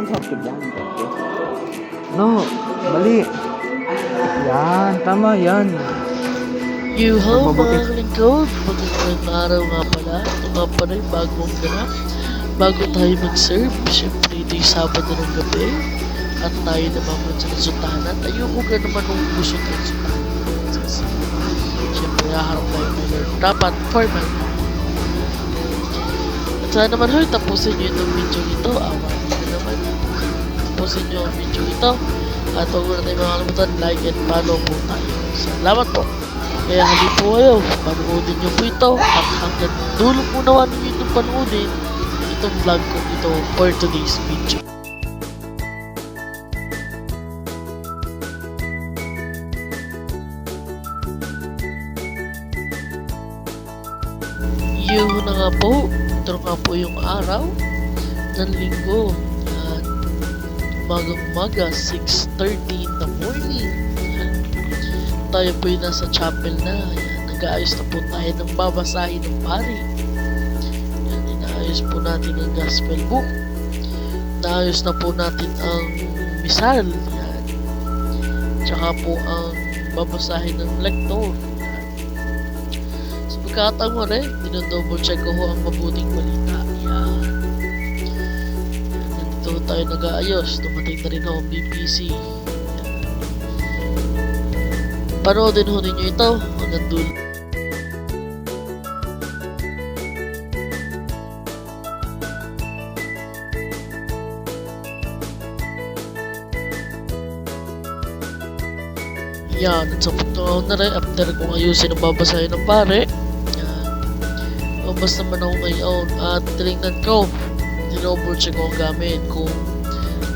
Yan, sakto yan. No, mali. Yan, tama yan. You have Mabuti. mga lingkod. Magandang araw nga pala. Ito nga pala yung bagong ganap. Bago tayo mag-serve, syempre ito yung Sabado ng gabi. At tayo naman sa sultanan. Ayoko ka naman nung gusto tayo sultanan. Syempre, haharap tayo ng Lord. Dapat formal. At sana naman hoy, tapusin nyo itong video ito. Awan na. Tapusin nyo ang video ito. At huwag mo na tayo makakalimutan, like and follow po tayo. Salamat po. Kaya hali po kayo, panoodin nyo po ito. At hanggang dulo po naman ninyo itong panoodin itong vlog ko ito for today's video. Yun na nga po, ito nga po yung araw ng linggo. At umaga-umaga, 6.30 in the morning. Tayo po yung nasa chapel na. Yan. Nag-aayos na po tayo ng babasahin ng pari. Yan, inaayos po natin ang gospel book. Naayos na po natin ang misal. Yan. Tsaka po ang babasahin ng lektor. Sa pagkataon mo rin, dinodouble check ko ang mabuting balita. Yan. Nandito tayo nag-aayos. Dumating na rin ang BBC. Panoodin ho ninyo ito hanggang dulo. Yan, at sa punto ako na rin, after kong ayusin ang babasahin ng pare, yan, lumabas naman ako ngayon at tinignan ko, dinoble check ko ang gamit kung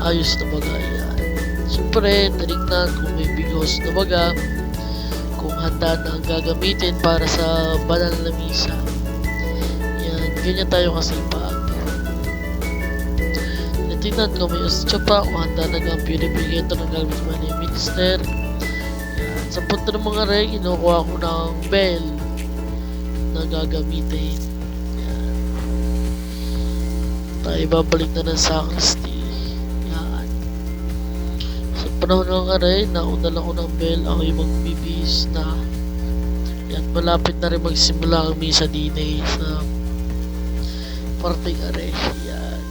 ayos na baga yan. Siyempre, tinignan kung may bigos na baga, kung handa na ang gagamitin para sa banal na misa. Yan, ganyan tayo kasipag. Tinitingnan ko may ostya pa kung handa na ang purificator ng gamit mga minister. Yan, sa punto ng mga reg, kinukuha ko ng bell na gagamitin. Tayo babalik na ng sacristy. Yan. Sa panahon ng aray, nauna lang ko ng bell, ako yung magbibis na yan, malapit na rin magsimula ang misa din eh, sa parting aray. Yan.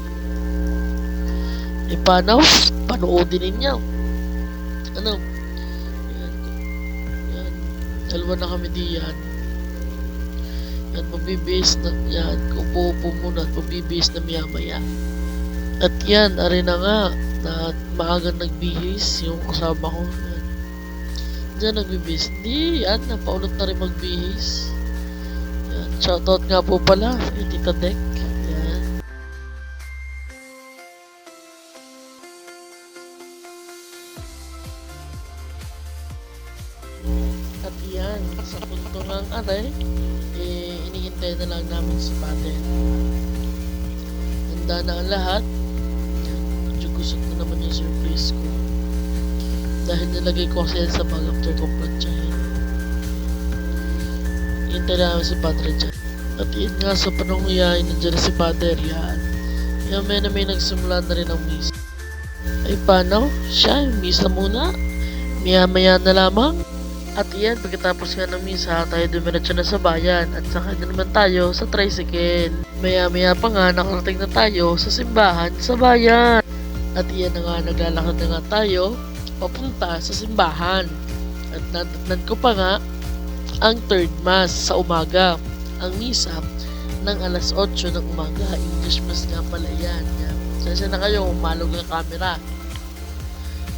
E paano? Panoodin ninyo. Ano? Yan. Yan. Dalawa na kami diyan. Yan, magbibis na, yan, upo-upo muna at magbibis na maya-maya. At yan, ari na nga, na maagang nagbihis yung kasama ko. Yan. Diyan nagbibis. Hindi, yan, napaulot na rin magbihis. Yan, shoutout nga po pala, Tita Dek. At yan, sa punto ng aray, eh, inihintay na lang namin si Father. Handa na ang lahat. Medyo gusot na naman yung surprise ko. Dahil nilagay ko kasi sa bag after ko plansyahin. Hintay na namin si Padre dyan. At yun nga sa yan, nandiyan na si Father yan. Yan may na may nagsimula na rin ang misa. Ay paano? Siya, misa muna. Maya-maya na lamang. At iyan, pagkatapos nga ng misa, tayo dumiretso na sa bayan at saka na naman tayo sa tricycle. Maya-maya pa nga, nakarating na tayo sa simbahan sa bayan. At iyan na nga, naglalakad na nga tayo papunta sa simbahan. At natatnan ko pa nga ang third mass sa umaga. Ang misa ng alas 8 ng umaga. English mass nga pala yan. Sensya na kayo, umalog ang camera.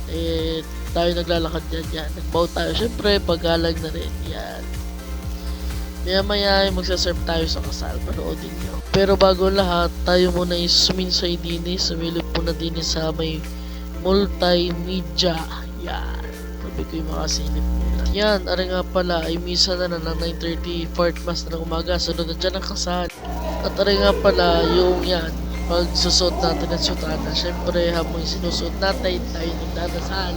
Eh, tayo naglalakad yan, yan. Nagbow tayo. Siyempre, paggalag na rin. Yan. Maya maya, magsaserve tayo sa kasal. Panoodin nyo. Pero bago lahat, tayo muna is suminsay din eh. Sumilip muna din sa may multimedia. Yan. Sabi ko yung makasilip muna. Yan, ari nga pala, ay misa na na ng 9.30, fourth mass na ng umaga. Sunod na dyan ang kasal. At ari nga pala, yung yan, pag susot natin ng sutana, syempre habang sinusuot natin, tayo nagdadasal.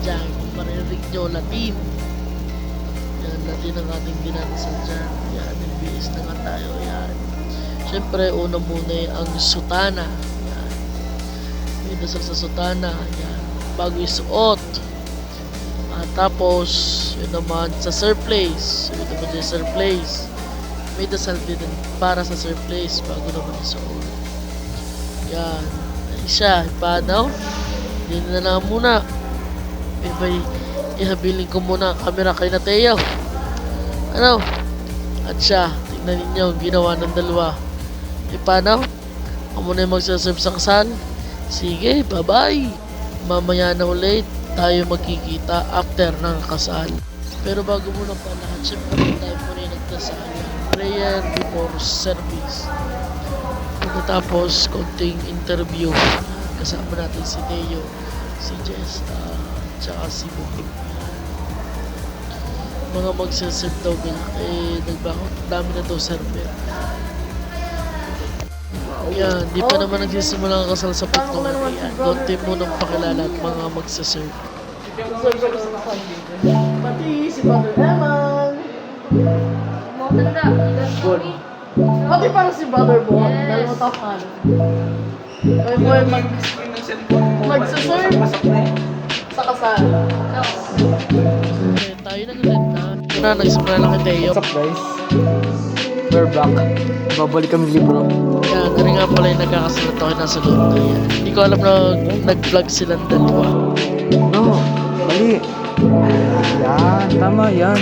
Dyan, kung marinig nyo, Latin. Yan, Latin ang ating dinadasal dyan. Yan, nagbiis na nga tayo. Yan. Syempre, una muna eh, ang sutana. Yan. magdasal sa sutana. Yan. Bago isuot. At tapos, yun naman sa sir place. Yun naman yung sir place. May dasal din para sa sir place bago naman isuot. Yan. Siya, paano? Hindi na lang muna. Eh, bay, ihabiling ko muna ang camera kay Nateo. Ano? At siya, tingnan ninyo, ang ginawa ng dalawa. E paano? Ako muna yung magsaserve sa kasal. Sige, bye-bye. Mamaya na ulit tayo magkikita after ng kasal. Pero bago muna pa lahat, syempre tayo muna yung nagdasal. Prayer before service. Pagkatapos, konting interview. Kasama natin si Teo, si Jess, uh, tsaka si Bukit. Mga magsaserve daw nila. Eh, nagbakot. Dami na daw server. Yan, di pa naman nagsisimula ang kasal sa pitong Yan, konti munang pakilala at mga magsaserve. Pati si Father Eman. Matanda. Good. Pati parang si Brother Bo. Yes. Dalawa tapan. Kaya mo ay mag, magsaserve sa kasal. Okay, tayo na ulit na. Na, nagsimula lang kay Teo. What's up guys? We're back. Babalik kami libro. Yan, ano nga pala yung nagkakasalat ako nasa loob na yan. Hindi ko alam na nag-vlog silang dalawa. No, mali. Yan, tama yan.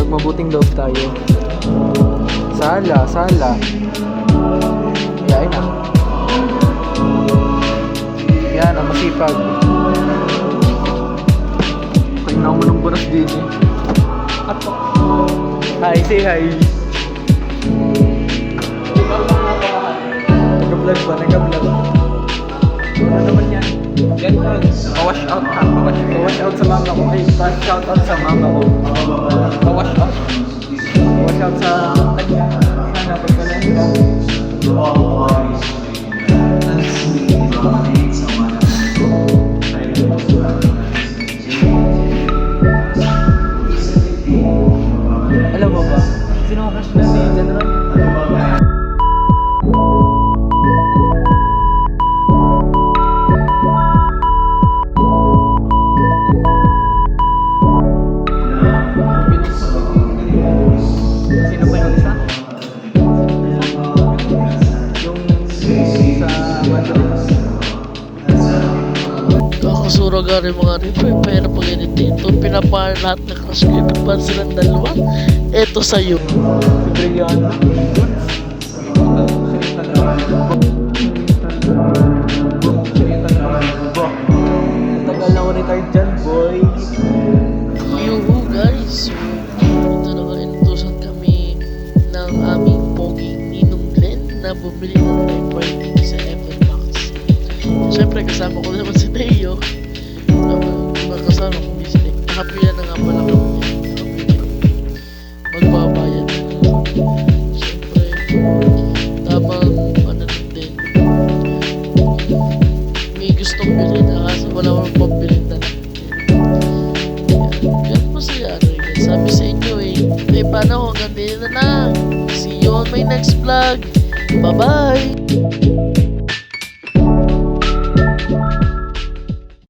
Magmabuting loob tayo. Sala, sala. Yain na. Yan, ang masipag. Na ako ng buras din eh. Ato. Hi, say hi. Nag-vlog ba? Nag-vlog. Ano naman yan? Yan yun. Pa-wash out ha. Pa-wash out. Wash out sa mama ko. Ay, shout out sa mama ko. Pa-wash out. General? Rin mga ripo, eh, pero pag ganito ito, pinapahal lahat na crush ko, pa silang dalawa. Eto sa'yo. Brianna. Tagal ako retired dyan, boy. Yuhu guys, so ito na nga inutusan kami ng aming poging Ninong Glenn na bumili ng type rating sa FM Max. Siyempre kasama ko naman si Teo. Nakapila na nga pala kami. Magbabayad na nga. Siyempre, tamang ano lang din. May gustong bilhin na kaso wala akong pambilhin na lang. Ganun masaya rin. Sabi sa inyo eh. Eh paano hanggang dito na lang. See you on my next vlog. Bye-bye.